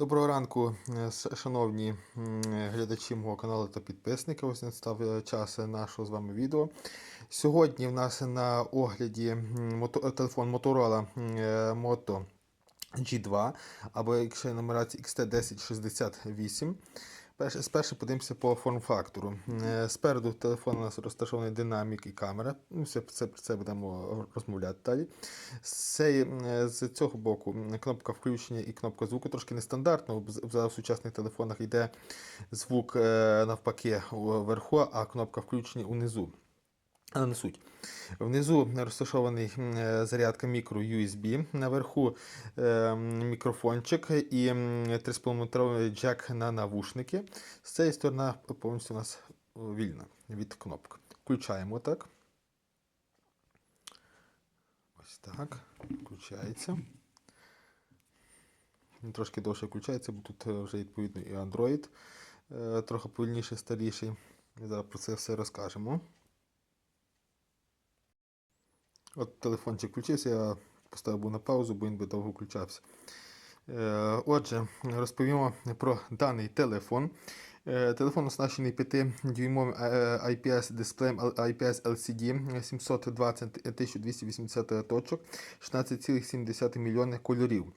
Доброго ранку, е, шановні глядачі мого каналу та підписники. Ось настав е, час нашого з вами відео. Сьогодні в нас на огляді телефон Motorola е, Moto G2 або якщо є нумерація XT1068. Спершу подивимося по форм-фактору. Е, Спереду телефон у нас розташований динамік і камера. Ну, все, це, це будемо розмовляти далі. З, е, з цього боку кнопка включення і кнопка звуку трошки нестандартно. В сучасних телефонах йде звук е, навпаки вверху, а кнопка включення унизу. Але не суть. Внизу розташований е, зарядка мікро USB, наверху е, мікрофончик і 3,5-метровий джек на навушники. З цієї сторони повністю у нас вільна від кнопок. Включаємо так. Ось так. Включається. Трошки довше включається, бо тут е, вже відповідно і Android трохи повільніше, старіший. Зараз про це все розкажемо. От телефончик включився, я поставив на паузу, бо він би довго включався. Е, Отже, розповімо про даний телефон. Е, Телефон оснащений 5-дюймовим е, IPS дисплеєм IPS LCD 720 1280 точок, 16,7 мільйони кольорів.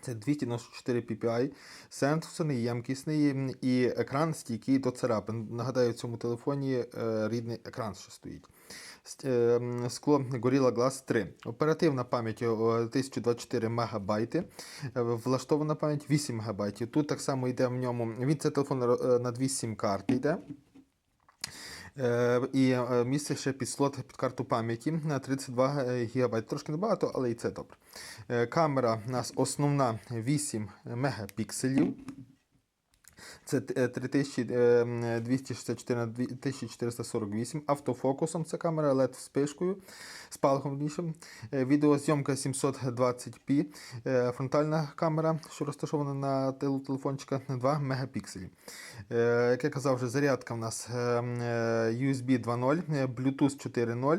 Це 294 ppi, сенсорний, ємкісний і екран стійкий до царапин. Нагадаю, в цьому телефоні рідний екран ще стоїть. Е, Скло Gorilla Glass 3. Оперативна пам'ять о, 1024 МБ. Влаштована пам'ять 8 МБ. Тут так само йде в ньому. Він це телефон е, на дві сім-карти йде. Е, І е, місце ще під слот під карту пам'яті на 32 ГБ. Трошки небагато, але і це добре. Е, Камера у нас основна 8 мегапікселів. Це е, 3264 на 2448 автофокусом. Це камера LED вспишкою з палком більшим. Е, Відеозйомка 720p. Е, Фронтальна камера, що розташована на тилу телефончика, 2 мегапікселі. Е, Як я казав, вже зарядка в нас е, е, USB 2.0, е, Bluetooth 4.0.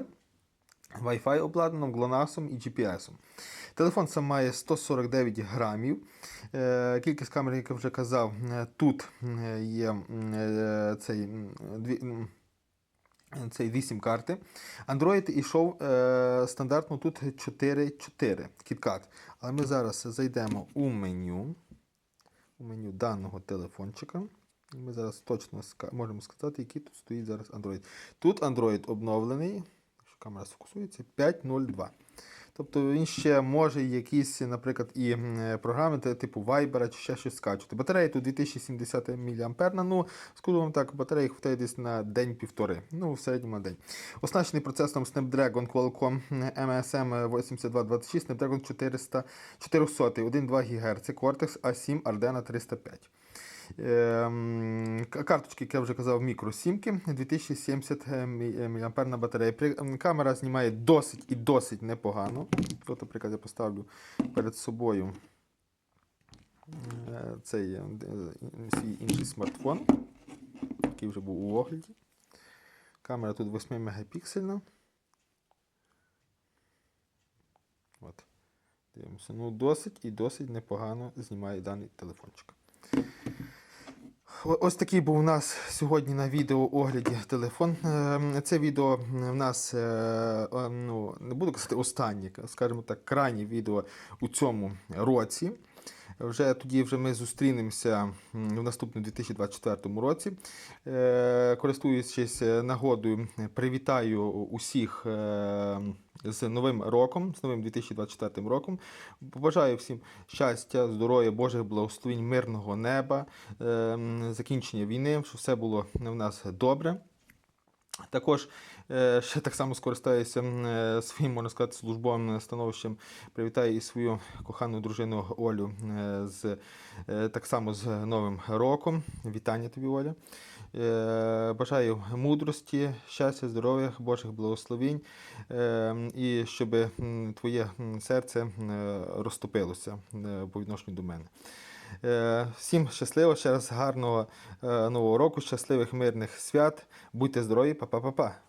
Wi-Fi обладнано GLONASS і GPS. Телефон сам має 149 грамів. Е, Кількість камер, як я вже казав, е, тут е, є цей, цей 8 карти. Android ішов стандартно тут 4.4 KitKat. Але ми зараз зайдемо у меню, у меню даного телефончика. Ми зараз точно можемо сказати, який тут стоїть зараз Android. Тут Android обновлений, камера сфокусується, 5.02. Тобто він ще може якісь, наприклад, і е, програми типу Viber чи ще щось скачувати. Батарея тут 2070 мАh. Ну, скажу вам так, батареї хватає десь на день-півтори. Ну, в середньому на день. Оснащений процесором Snapdragon Qualcomm MSM 8226, Snapdragon 400, 400 1,2 ГГц, Cortex A7 Ardena 305. Ем, Карточки, як я вже казав, мікросімки, 2070 мАh батарея. Ем, Камера знімає досить і досить непогано. От, наприклад, я поставлю перед собою е, цей е, свій інший смартфон, який вже був у огляді. Камера тут 8 мегапіксельна. От. Дивимося. Ну, досить і досить непогано знімає даний телефончик. Ось такий був у нас сьогодні на відео огляді телефон. Ем, Це відео в нас е, ну, не буду казати останнє, скажімо так, крайнє відео у цьому році. Вже тоді вже ми зустрінемося в наступному 2024 році. Е, Користуючись е, нагодою, привітаю усіх е, з Новим роком, з новим 2024 роком. Побажаю всім щастя, здоров'я, Божих благословень, мирного неба, закінчення війни, щоб все було в нас добре. Також е, ще так само скористаюся е, своїм, можна сказати, службовим становищем. Привітаю і свою кохану дружину Олю е, з так само з Новим роком. Вітання тобі, Оля. Бажаю мудрості, щастя, здоров'я, Божих благословень е, і щоб твоє серце розтопилося по відношенню до мене. Е, Всім щасливо, ще раз гарного е, нового року, щасливих мирних свят. Будьте здорові, па-па-па-па.